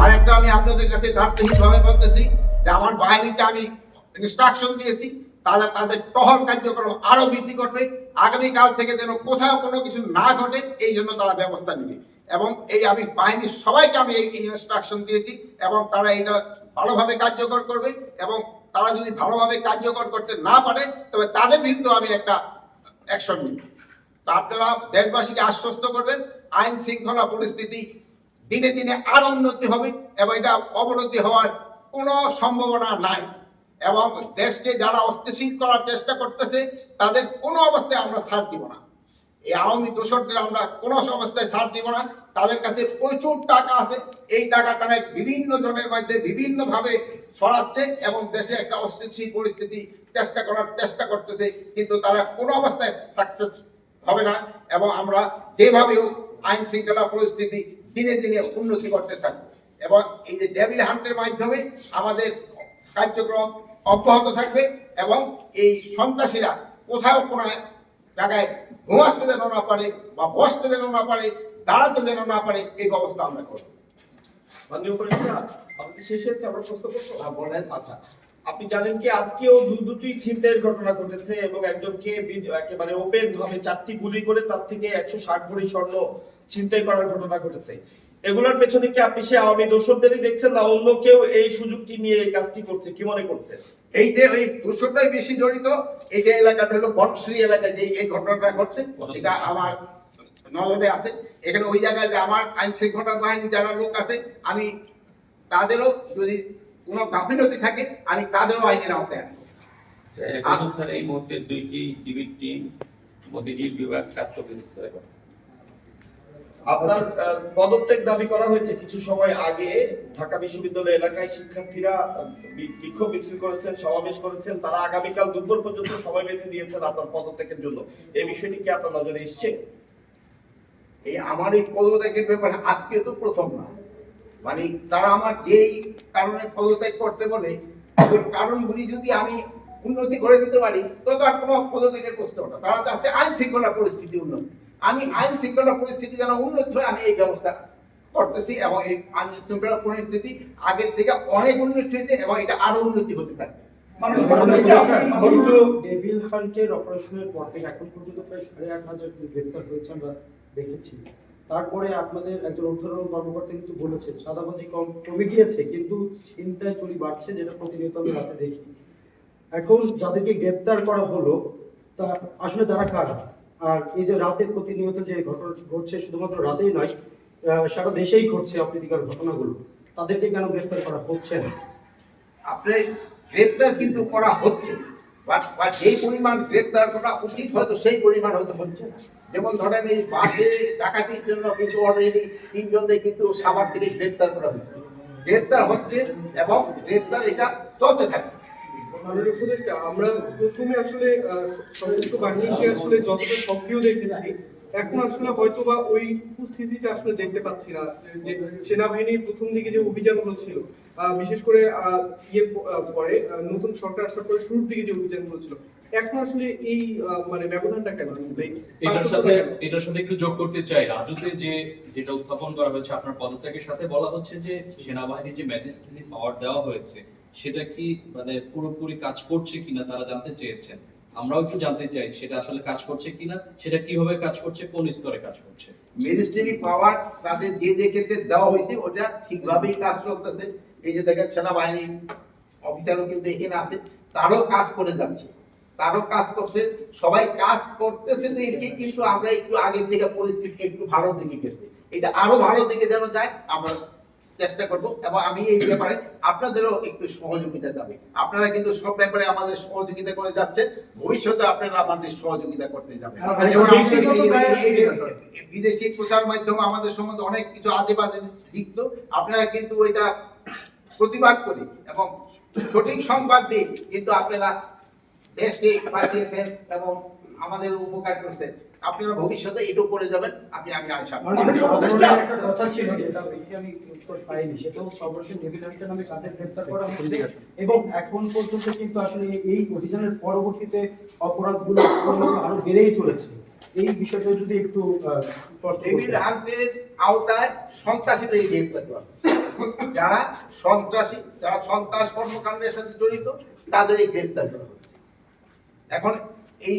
আরেকটা আমি আপনাদের কাছে ভাবে বলতেছি যে আমার বাহিনীতে আমি ইনস্ট্রাকশন দিয়েছি, তারা তাদের টহল কার্যক্রম আরও বৃদ্ধি করবে, আগামীকাল থেকে যেন কোথাও কোনো কিছু না ঘটে, এই জন্য তারা ব্যবস্থা নেবে। এবং এই আমি বাহিনীর সবাইকে আমি এই ইনস্ট্রাকশন দিয়েছি, এবং তারা এটা ভালোভাবে কার্যকর করবে, এবং তারা যদি ভালোভাবে কার্যকর করতে না পারে, তবে তাদের বিরুদ্ধে আমি একটা অ্যাকশন নিব। তা আপনারা দেশবাসীকে আশ্বস্ত করবেন, আইন শৃঙ্খলা পরিস্থিতি দিনে দিনে আরও উন্নতি হবে এবং এটা অবনতি হওয়ার কোনো সম্ভাবনা নাই। এবং দেশকে যারা অস্থিতিশীল করার চেষ্টা করতেছে, তাদের কোনো অবস্থায় আমরা ছাড় দিব না। এই আওয়ামী দোষরদের আমরা কোনো অবস্থায় ছাড় দিব না। তাদের কাছে প্রচুর টাকা আছে। এই টাকা তারা বিভিন্ন জনের মধ্যে বিভিন্ন ভাবে ছড়াচ্ছে এবং দেশে একটা অস্থিতিশীল পরিস্থিতি চেষ্টা করার চেষ্টা করতেছে, কিন্তু তারা কোনো অবস্থায় সাকসেস হবে না। এবং আমরা যেভাবে আইন শৃঙ্খলা পরিস্থিতি দিনে দিনে উন্নতি করতে থাকব। এবং এই যে ডেভিল হান্টের মাধ্যমে আমাদের কার্যক্রম অব্যাহত থাকবে এবং এই সন্ত্রাসীরা কোথাও কোনো জায়গায় ঘুমাসতে যেন না পারে বা বসতে যেন না পারে দাঁড়াতে যেন না পারে এই ব্যবস্থা আমরা করব। শেষ হয়েছে আমরা প্রশ্ন করব? আর বলেন। আচ্ছা আপনি জানেন কি আজকেও দু দুটি ছিনতাইয়ের ঘটনা ঘটেছে এবং একজনকে একেবারে ওপেন ভাবে চারটি গুলি করে তার থেকে একশো ষাট ভরি স্বর্ণ ছিনতাই করার ঘটনা ঘটেছে। এগুলোর পেছনে কি আপনি সে আওয়ামী দোষরদেরই দেখছেন না অন্য কেউ এই সুযোগটি নিয়ে এই কাজটি করছে? কি মনে করছেন? এই যে এই দুশোটাই বেশি জড়িত এই যে এলাকাটা হলো বনশ্রী এলাকায় যে এই ঘটনাটা ঘটছে এটা আমার নজরে আছে। এখানে ওই জায়গায় যে আমার আইন শৃঙ্খলা বাহিনী যারা লোক আছে আমি তাদেরও যদি কোনো গাফিলতি থাকে আমি তাদেরও আইনের আওতায় আনব। স্যার এই মুহূর্তে দুইটি টিভির টিম মোদিজির বিভাগ কাজ করতেছে আপনার পদত্যাগ দাবি করা হয়েছে কিছু সময় আগে ঢাকা বিশ্ববিদ্যালয় এলাকায় শিক্ষার্থীরা বিক্ষোভ মিছিল করেছেন, সমাবেশ করেছেন। তারা আগামীকাল দুপুর পর্যন্ত সময় বেঁধে দিয়েছেন আপনার পদত্যাগের জন্য। এই বিষয়টি কি আপনার নজরে এসছে? এই আমার এই পদত্যাগের ব্যাপারে আজকে তো প্রথম না। মানে তারা আমার যেই কারণে পদত্যাগ করতে বলে কারণগুলি যদি আমি উন্নতি করে দিতে পারি তবে আর কোনো পদত্যাগের প্রশ্ন ওঠে। তারা চাচ্ছে আইন শৃঙ্খলা পরিস্থিতি উন্নতি। আমি আইন শৃঙ্খলা পরিস্থিতি যেন উন্নতি হয় আমি এই ব্যবস্থা করতেছি এবং এই আইন শৃঙ্খলা পরিস্থিতি আগের থেকে অনেক উন্নতি হয়েছে এবং এটা আরও উন্নতি হতে থাকবে। ডেভিল হান্টের অপারেশনের পর থেকে এখন পর্যন্ত প্রায় সাড়ে আট হাজার গ্রেপ্তার হয়েছে আমরা দেখেছি। তারপরে আপনাদের একজন ঊর্ধ্বতন কর্মকর্তা কিন্তু বলেছে চাঁদাবাজি কম কমে গিয়েছে কিন্তু ছিনতাই চুরি বাড়ছে যেটা প্রতিনিয়ত আমি রাতে দেখি। এখন যাদেরকে গ্রেপ্তার করা হলো তা আসলে তারা কারা? আর এই যে রাতে প্রতিনিয়ত যে ঘটনাটি ঘটছে, শুধুমাত্র রাতেই নয় সারা দেশেই ঘটছে অপ্রীতিকর ঘটনাগুলো। তাদেরকে কেন গ্রেপ্তার করা হচ্ছে না? আপনি গ্রেপ্তার কিন্তু করা হচ্ছে। বা- যেই পরিমাণ গ্রেপ্তার করা উচিত হয়তো সেই পরিমাণ হয়তো হচ্ছে না। যেমন ধরেন এই বাসে ডাকাতির জন্য কিন্তু অলরেডি তিনজনকে কিন্তু সাভার থেকে গ্রেপ্তার করা হয়েছে। গ্রেপ্তার হচ্ছে এবং গ্রেপ্তার এটা চলতে থাকবে। মাননীয় উপদেষ্টা আমরা প্রথমে আসলে সশস্ত্র বাহিনীকে আসলে যতটা সক্রিয় দেখেছি এখন আসলে হয়তোবা ওই উপস্থিতিটা আসলে দেখতে পাচ্ছি না যে সেনাবাহিনীর প্রথম দিকে যে অভিযানগুলো ছিল বিশেষ করে ইয়ে পরে নতুন সরকার আসার পরে শুরুর দিকে যে অভিযানগুলো ছিল এখন আসলে এই মানে ব্যবধানটা কেন? এটার সাথে এটার সাথে একটু যোগ করতে চাই রাজুতে যে যেটা উত্থাপন করা হয়েছে আপনার পদত্যাগের সাথে বলা হচ্ছে যে সেনাবাহিনীর যে ম্যাজিস্ট্রেসি পাওয়ার দেওয়া হয়েছে সেটা কি মানে পুরোপুরি কাজ করছে কিনা তারা জানতে চেয়েছেন। আমরাও একটু জানতে চাই, সেটা আসলে কাজ করছে কিনা, সেটা কীভাবে কাজ করছে, কোন স্তরে কাজ করছে। ম্যাজিস্ট্রেটি পাওয়ার তাদের যে যে ক্ষেত্রে দেওয়া হয়েছে, ওটা ঠিকভাবেই কাজ চলতেছে। এই যে দেখেন, সেনাবাহিনী অফিসারও কিন্তু এখানে আছে, তারও কাজ করে যাচ্ছে। তারও কাজ করছে, সবাই কাজ করতেছে দেখে, কিন্তু আমরা একটু আগের থেকে পরিস্থিতি একটু ভালো দিকে গেছে। এটা আরও ভালো দিকে যেন যায়, আমরা চেষ্টা করব এবং আমি এই ব্যাপারে আপনাদেরও একটু সহযোগিতা যাবে আপনারা কিন্তু সব ব্যাপারে আমাদের সহযোগিতা করে যাচ্ছেন ভবিষ্যতে আপনারা আমাদের সহযোগিতা করতে যাবেন। এই- বিদেশি প্রচার মাধ্যম আমাদের সম্বন্ধে অনেক কিছু আজে বাজে লিখত। আপনারা কিন্তু ওইটা প্রতিবাদ করে এবং সঠিক সংবাদ দিয়ে কিন্তু আপনারা দেশকে বাঁচিয়েছেন এবং আমাদের উপকার করছেন। আপনারা ভবিষ্যতে এটাও করে যাবেন আমি আমি আশা একটা কথা ছিল যেটা আমি উত্তর পাইনি সেটা হচ্ছে অপারেশন ডেভিল হান্টের নামে কাদের গ্রেপ্তার করা হচ্ছে এবং এখন পর্যন্ত কিন্তু আসলে এই অভিযানের পরবর্তীতে অপরাধগুলো আরও বেড়েই চলেছে। এই বিষয়টা যদি একটু আহ, স্পষ্ট। টেবিল হান্টের আওতায় সন্ত্রাসীদের গ্রেপ্তার করা। যারা সন্ত্রাসী যারা সন্ত্রাস কর্মকাণ্ডের সাথে জড়িত তাদেরই গ্রেপ্তার করা হচ্ছে। এখন এই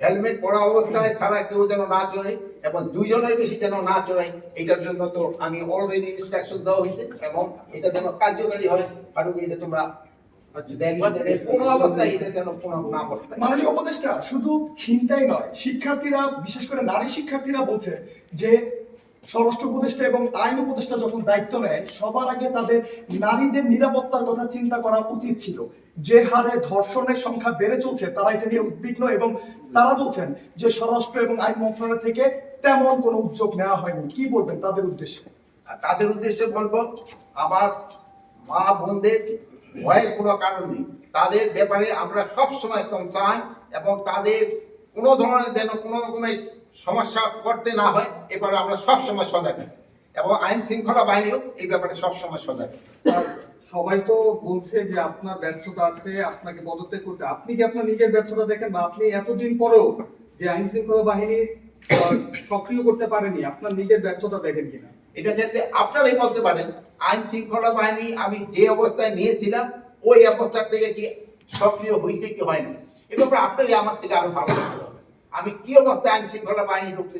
হেলমেট পরা অবস্থায় ছাড়া কেউ যেন না চড়ে এবং দুইজনের বেশি যেন না চড়ায় এটার জন্য তো আমি অলরেডি ইনস্ট্রাকশন দেওয়া হয়েছে এবং এটা যেন কার্যকারী হয় এটা তোমরা কোনো অবস্থায় এটা মাননীয় উপদেষ্টা শুধু নয় শিক্ষার্থীরা বিশেষ করে নারী শিক্ষার্থীরা বলছে যে স্বরাষ্ট্র উপদেষ্টা এবং আইন উপদেষ্টা যখন দায়িত্ব নেয় সবার আগে তাদের নারীদের নিরাপত্তার কথা চিন্তা করা উচিত ছিল। যে হারে ধর্ষণের সংখ্যা বেড়ে চলছে, তারা এটা নিয়ে উদ্বিগ্ন এবং তারা বলছেন যে স্বরাষ্ট্র এবং আইন মন্ত্রণালয় থেকে তেমন কোনো উদ্যোগ নেওয়া হয়নি। কি বলবেন তাদের উদ্দেশ্যে? তাদের উদ্দেশ্যে বলব, আমার মা বোনদের ভয়ের কোনো কারণ নেই। তাদের ব্যাপারে আমরা সব সময় কনসার্ন এবং তাদের কোনো ধরনের যেন কোনো রকমের সমস্যা করতে না হয় এবারে আমরা সব সময় সজাগ আছি এবং আইন শৃঙ্খলা বাহিনীও এই ব্যাপারে সব সময় সজাগ সবাই তো বলছে যে আপনার ব্যর্থতা আছে আপনাকে পদত্যাগ করতে। আপনি কি আপনার নিজের ব্যর্থতা দেখেন বা আপনি এতদিন পরেও যে আইন শৃঙ্খলা বাহিনী সক্রিয় করতে পারেনি আপনার নিজের ব্যর্থতা দেখেন কিনা? এটা যাতে আপনারাই বলতে পারেন আইন শৃঙ্খলা বাহিনী আমি যে অবস্থায় নিয়েছিলাম ওই অবস্থা থেকে কি সক্রিয় হয়েছে কি হয়নি? এ ব্যাপারে আপনারই আমার থেকে আরও ভালো আমি কি অবস্থায় আইন শৃঙ্খলা বাহিনী ঢুকতে